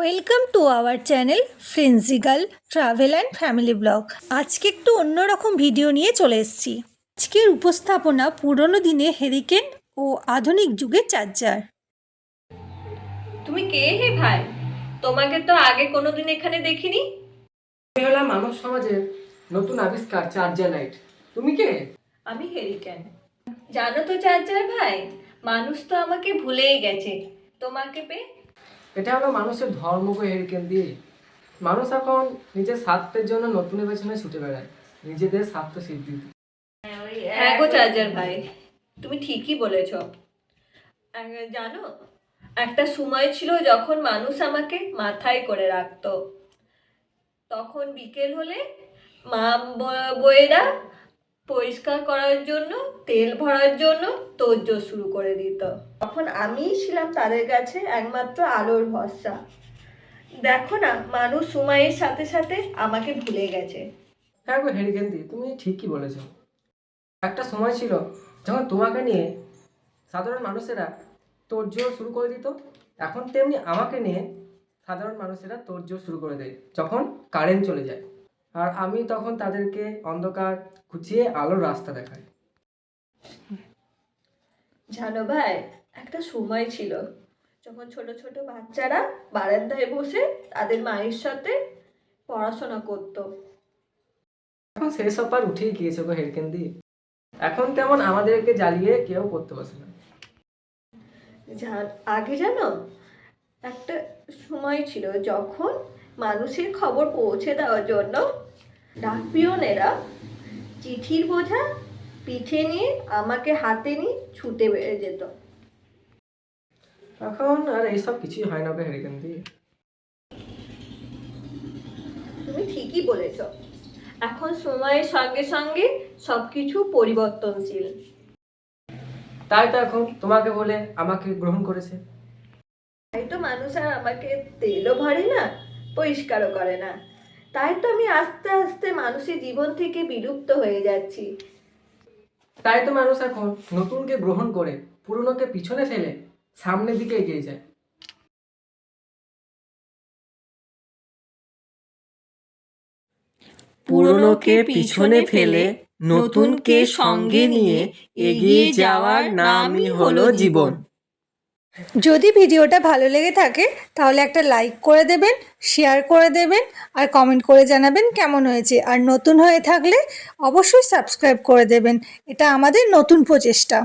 Welcome to our channel ফ্রেন্সিগাল travel and family blog. আজকে একটু অন্যরকম ভিডিও নিয়ে চলে এসেছি। আজকের উপস্থাপনা পুরনো দিনে হেরিকেন ও আধুনিক যুগের চার্জার তুমি কে হে ভাই? তোমাকে তো আগে কোনোদিন এখানে দেখিনি? আমি হলাম মানব সমাজের নতুন আবিষ্কার চার্জার লাইট তুমি কে? আমি হেরিকেন জানো তো চার্জার ভাই মানুষ তো আমাকে ভুলেই গেছে। তোমাকে পে এটা হলো মানুষের ধর্মকে হেরিকেন দিয়ে। মানুষ এখন নিজের স্বার্থের জন্য নতুনের পেছনে ছুটে বেড়ায়। নিজেদের স্বার্থ সিদ্ধি হ্যাঁ চার্জার ভাই, তুমি ঠিকই বলেছ। জানো, একটা সময় ছিল যখন মানুষ আমাকে মাথায় করে রাখতো। তখন বিকেল হলে মা ব- বউয়েরা পরিষ্কার করার জন্য, তেল ভরার জন্য তোড়জোড় শুরু করে দিত। তখন আমিই ছিলাম তাদের কাছে একমাত্র আলোর ভরসা। দেখো না, মানুষ সময়ের সাথে সাথে আমাকে ভুলে গেছে। হ্যাঁ গো হেরিকেন দি তুমি ঠিকই বলেছ। একটা সময় ছিল যখন তোমাকে নিয়ে সাধারণ মানুষেরা তোড়জোড় শুরু করে দিত, এখন তেমনি আমাকে নিয়ে সাধারণ মানুষেরা তোড়জোড় শুরু করে দেয়, যখন কারেন্ট চলে যায়। আর আমি তখন তাদেরকে অন্ধকার খুঁচিয়ে আলোর রাস্তা দেখাই। জানো ভাই একটা সময় ছিল যখন ছোট ছোট বাচ্চারা বারান্দায় বসে তাদের মায়ের সাথে পড়াশোনা করতো। এখন সেই সব আর উঠেই গিয়েছে গো হেরকেন দি। এখন তেমন আমাদেরকে জ্বালিয়ে কেউ করতে বসে না। আগে জানো একটা সময় ছিল যখন মানুষের খবর পৌঁছে দেওয়ার জন্য ডাকপিয়নেরা চিঠির বোঝা পিঠে নিয়ে আমাকে হাতে নিয়ে ছুটে বেড়ে যেত। এখন আর এইসব কিছুই হয় না গো হেরকেন দি তুমি ঠিকই বলেছ। এখন সময়ের সঙ্গে সঙ্গে সব কিছু পরিবর্তনশীল। তাই তো এখন তোমাকে বলে আমাকে গ্রহণ করেছে। তাই তো মানুষ আর আমাকে তেলও ভরে না পরিষ্কারও করে না। তাই তো আমি আস্তে আস্তে মানুষের জীবন থেকে বিলুপ্ত হয়ে যাচ্ছি। তাই তো মানুষ এখন নতুনকে গ্রহণ করে পুরনোকে পিছনে ফেলে সামনের দিকে এগিয়ে যায়। পুরনোকে পিছনে ফেলে নতুনকে সঙ্গে নিয়ে এগিয়ে যাওয়ার নামই হলো জীবন। যদি ভিডিওটা ভালো লেগে থাকে, তাহলে একটা লাইক করে দেবেন শেয়ার করে দেবেন, আর কমেন্ট করে জানাবেন কেমন হয়েছে। আর নতুন হয়ে থাকলে অবশ্যই সাবস্ক্রাইব করে দেবেন। এটা আমাদের নতুন প্রচেষ্টা।